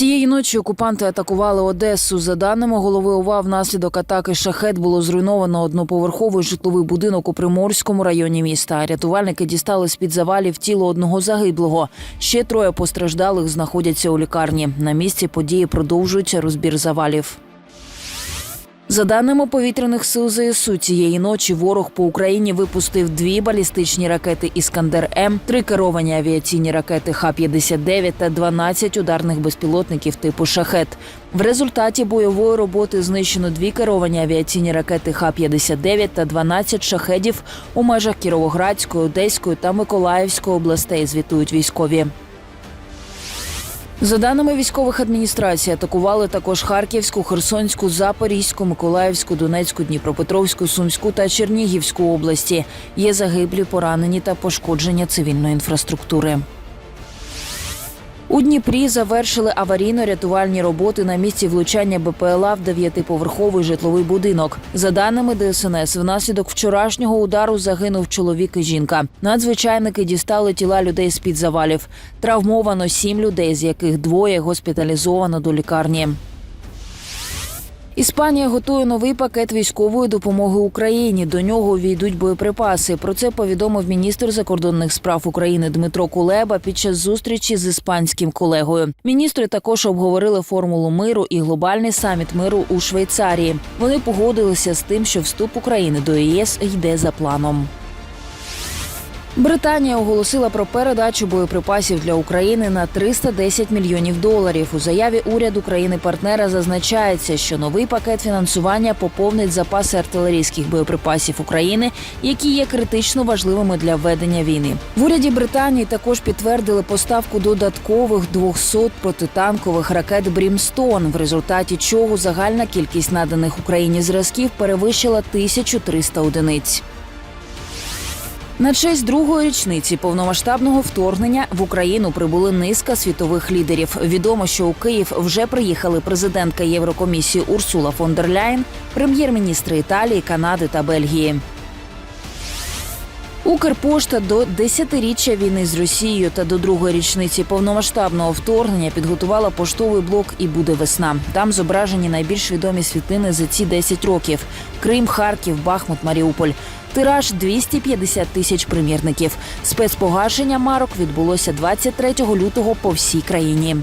Цієї ночі окупанти атакували Одесу. За даними голови ОВА, внаслідок атаки шахет було зруйновано одноповерховий житловий будинок у Приморському районі міста. Рятувальники дістали з під завалів тіло одного загиблого. Ще троє постраждалих знаходяться у лікарні. На місці події продовжується розбір завалів. За даними повітряних сил ЗСУ, цієї ночі ворог по Україні випустив дві балістичні ракети Іскандер М, три керовані авіаційні ракети Х-59 та 12 ударних безпілотників типу Шахет. В результаті бойової роботи знищено дві керовані авіаційні ракети Х-59 та 12 шахедів у межах Кіровоградської, Одеської та Миколаївської областей. Звітують військові. За даними військових адміністрацій, атакували також Харківську, Херсонську, Запорізьку, Миколаївську, Донецьку, Дніпропетровську, Сумську та Чернігівську області. Є загиблі, поранені та пошкодження цивільної інфраструктури. У Дніпрі завершили аварійно-рятувальні роботи на місці влучання БПЛА в дев'ятиповерховий житловий будинок. За даними ДСНС, внаслідок вчорашнього удару загинув чоловік і жінка. Надзвичайники дістали тіла людей з під завалів. Травмовано сім людей, з яких двоє госпіталізовано до лікарні. Іспанія готує новий пакет військової допомоги Україні. До нього війдуть боєприпаси. Про це повідомив міністр закордонних справ України Дмитро Кулеба під час зустрічі з іспанським колегою. Міністри також обговорили формулу миру і глобальний саміт миру у Швейцарії. Вони погодилися з тим, що вступ України до ЄС йде за планом. Британія оголосила про передачу боєприпасів для України на 310 мільйонів доларів. У заяві уряду країни-партнера зазначається, що новий пакет фінансування поповнить запаси артилерійських боєприпасів України, які є критично важливими для ведення війни. В уряді Британії також підтвердили поставку додаткових 200 протитанкових ракет Брімстон, в результаті чого загальна кількість наданих Україні зразків перевищила 1300 одиниць. На честь другої річниці повномасштабного вторгнення в Україну прибули низка світових лідерів. Відомо, що у Київ вже приїхали президентка Єврокомісії Урсула фон дер Ляйн, прем'єр-міністри Італії, Канади та Бельгії. Укрпошта до десятиріччя війни з Росією та до другої річниці повномасштабного вторгнення підготувала поштовий блок і буде весна. Там зображені найбільш відомі світлини за ці 10 років: Крим, Харків, Бахмут, Маріуполь. Тираж 250 тисяч примірників. Спецпогашення марок відбулося 23 лютого по всій країні.